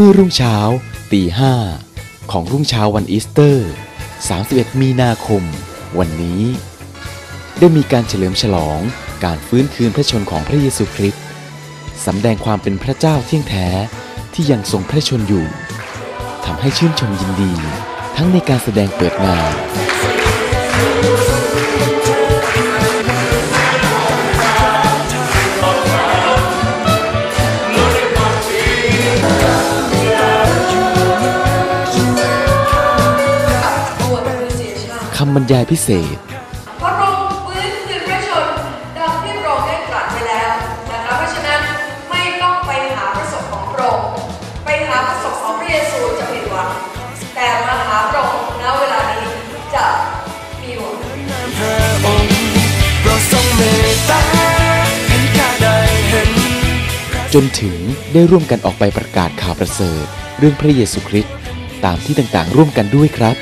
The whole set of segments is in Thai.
เมื่อรุ่งเช้าตีห้าของรุ่งเช้าวันอีสเตอร์ 31 มีนาคม วันนี้ ได้มีการเฉลิมฉลองการฟื้นคืนพระชนของพระเยซูคริสต์สำแดงความเป็นพระเจ้าเที่ยงแท้ที่ยังทรงพระชนอยู่ทำให้ชื่นชมยินดี ทั้งในการแสดงเปิดงานำบรรยายพิเศษพระองค์ฟื้นคืนพระชนดังที่พระองค์ได้ตรัสไว้แล้วนะคะเพราะฉะนั้นไม่ต้องไปหาพระศพของพระองค์ไปหาพระศพของพระเยซูจะผิดหวังแต่มาหาพระองค์ณเวลานี้จะมีหวังพระองค์โปรดทรงเมตตาเห็นข้าได้เห็นจนถึงได้ร่วมกันออกไปประกาศข่าวประเสริฐ เรื่องพระเยซูคริสต์ตามที่ต่างๆ ร่วมกันด้วยครับ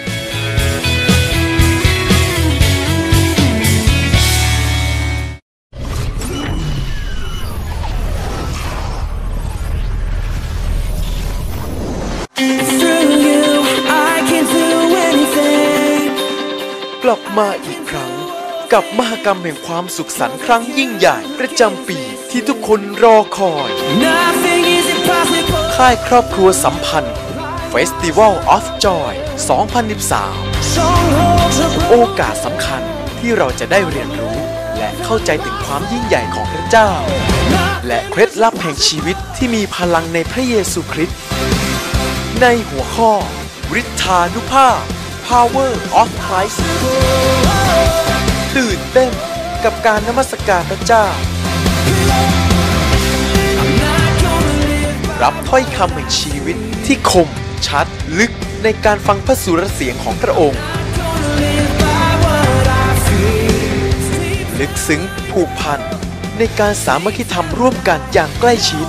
มาอีกครั้ง กับมหกรรมแห่งความสุขสันต์ครั้งยิ่งใหญ่ ประจำปีที่ทุกคนรอคอย Nothing is impossible ค่ายครอบครัวสัมพันธ์ Festival of Joy 2013 Strongholds are โอกาสสำคัญที่เราจะได้เรียนรู้ และเข้าใจถึงความยิ่งใหญ่ของพระเจ้า และเคล็ดลับแห่งชีวิตที่มีพลังในพระเยซูคริสต์ในหัวข้อฤทธานุภาพ Power of Christ ตื่นเต้นกับการนมัสการพระเจ้า รับถ้อยคำแห่งชีวิตที่คมชัดลึกในการฟังพระสุรเสียงของพระองค์ ลึกซึ้งผูกพันในการสามัคคีธรรมร่วมกันอย่างใกล้ชิด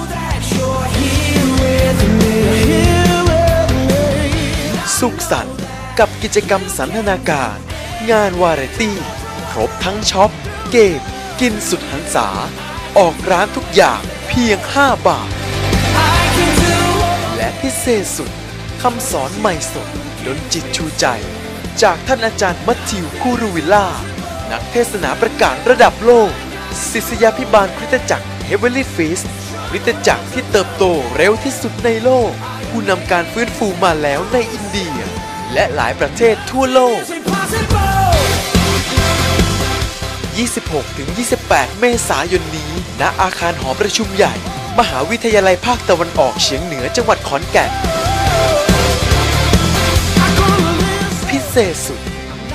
สุขสันต์ กับกิจกรรมสันทนาการ งานวาไรตี้ ครบทั้งช็อป เกมกินสุดหันษา ออกร้านทุกอย่างเพียง 5 บาท และพิเศษสุดคำสอนใหม่สดดนจิตชูใจ จากท่านอาจารย์มัทธิวคูรูวิลล่า นักเทศนาประกาศระดับโลก ศิษยาพิบาลคริสตจักรเฮเวอร์ลีฟีสคริสตจักรที่เติบโตเร็วที่สุดในโลก ผู้นำการฟื้นฟูมาแล้วในอินเดีย และหลายประเทศทั่วโลก 26-28 เมษายนนี้ ณ อาคารหอประชุมใหญ่ มหาวิทยาลัยภาคตะวันออกเฉียงเหนือจังหวัดขอนแก่น พิเศษสุด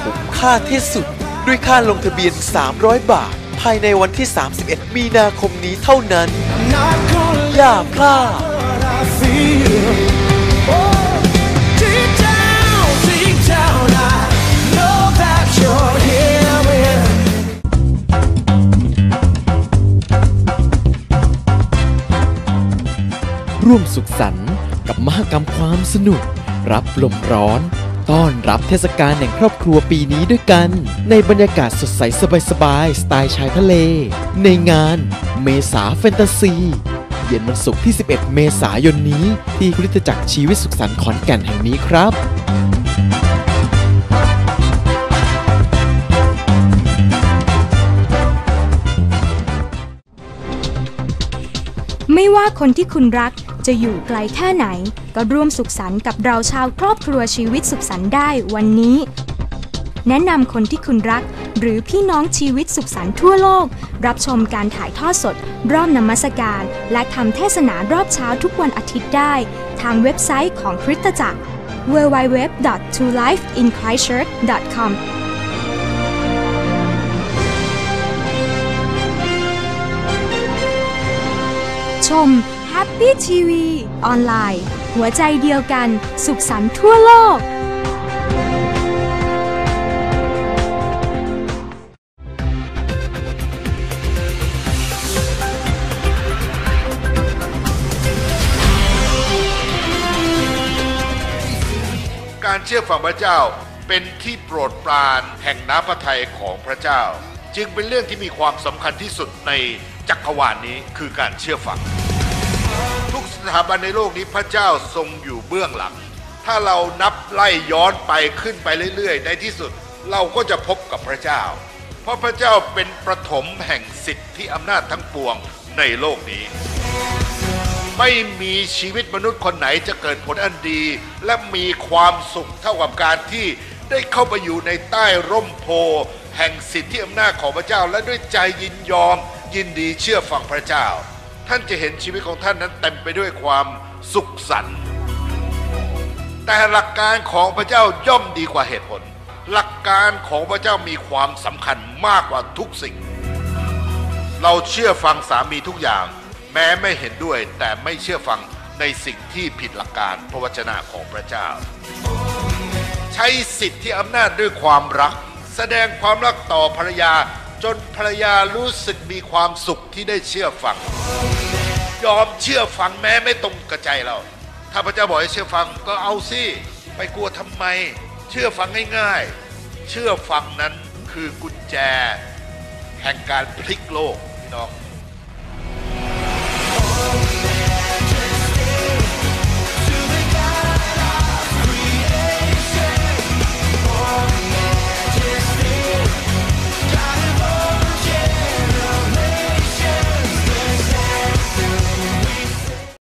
คุ้มค่าที่สุด ด้วยค่าลงทะเบียน 300 บาท ภายในวันที่ 31 มีนาคมนี้เท่านั้น อย่าพลาด ร่วมสุขสันต์กับมหกรรมความสนุก รับลมร้อน ต้อนรับเทศกาลแห่งครอบครัวปีนี้ด้วยกัน ในบรรยากาศสดใสสบายๆสไตล์ชายทะเล ในงานเมษาแฟนตาซีเย็นวันศุกร์ที่ 11 เมษายนนี้ ที่คริสตจักรชีวิตสุขสันต์ขอนแก่นแห่งนี้ครับ ไม่ว่าคนที่คุณรักจะอยู่ไกลแค่ไหน ก็ร่วมสุขสันต์กับเราชาวครอบครัวชีวิตสุขสันต์ได้วันนี้ แนะนำคนที่คุณรัก หรือพี่น้องชีวิตสุขสันต์ทั่วโลก รับชมการถ่ายทอดสด รอบนมัสการ และทำเทศนารอบเช้าทุกวันอาทิตย์ได้ ทางเว็บไซต์ของคริสตจักร www.tolifeinchristchurch.com ชม Happy TV ออนไลน์ หัวใจเดียวกัน สุขสันต์ทั่วโลกการเชื่อฟังพระเจ้าเป็นที่โปรดปรานแห่งน้ำพระทัยของพระเจ้า จึงเป็นเรื่องที่มีความสำคัญที่สุดในจักรวาลนี้คือการเชื่อฟัง กสถาบันในโลกนี้พระเจ้าทรงอยู่เบื้องหลัง ถ้าเรานับไล่ย้อนไปขึ้นไปเรื่อยๆ ในที่สุดเราก็จะพบกับพระเจ้า เพราะพระเจ้าเป็นประถมแห่งสิทธิอำนาจทั้งปวงในโลกนี้ ไม่มีชีวิตมนุษย์คนไหนจะเกิดผลอันดี และมีความสุขเท่ากับการที่ได้เข้าไปอยู่ในใต้ร่มโพแห่งสิทธิอำนาจของพระเจ้า และด้วยใจยินยอมยินดีเชื่อฟังพระเจ้า ท่านจะเห็นชีวิตของท่านนั้นเต็มไปด้วยความสุขสันต์แต่หลักการของพระเจ้าย่อมดีกว่าเหตุผล หลักการของพระเจ้ามีความสำคัญมากกว่าทุกสิ่ง เราเชื่อฟังสามีทุกอย่าง แม้ไม่เห็นด้วยแต่ไม่เชื่อฟังในสิ่งที่ผิดหลักการพระวจนะของพระเจ้า ใช้สิทธิอำนาจด้วยความรัก แสดงความรักต่อภรรยา จนภรรยารู้สึกมีความสุขที่ได้เชื่อฟัง ยอมเชื่อฟังแม้ไม่ตรงกับใจเรา ถ้าพระเจ้าบอกให้เชื่อฟังก็เอาสิไปกลัวทำไม เชื่อฟังง่ายๆ เชื่อฟังนั้นคือกุญแจ แห่งการพลิกโลกพี่น้อง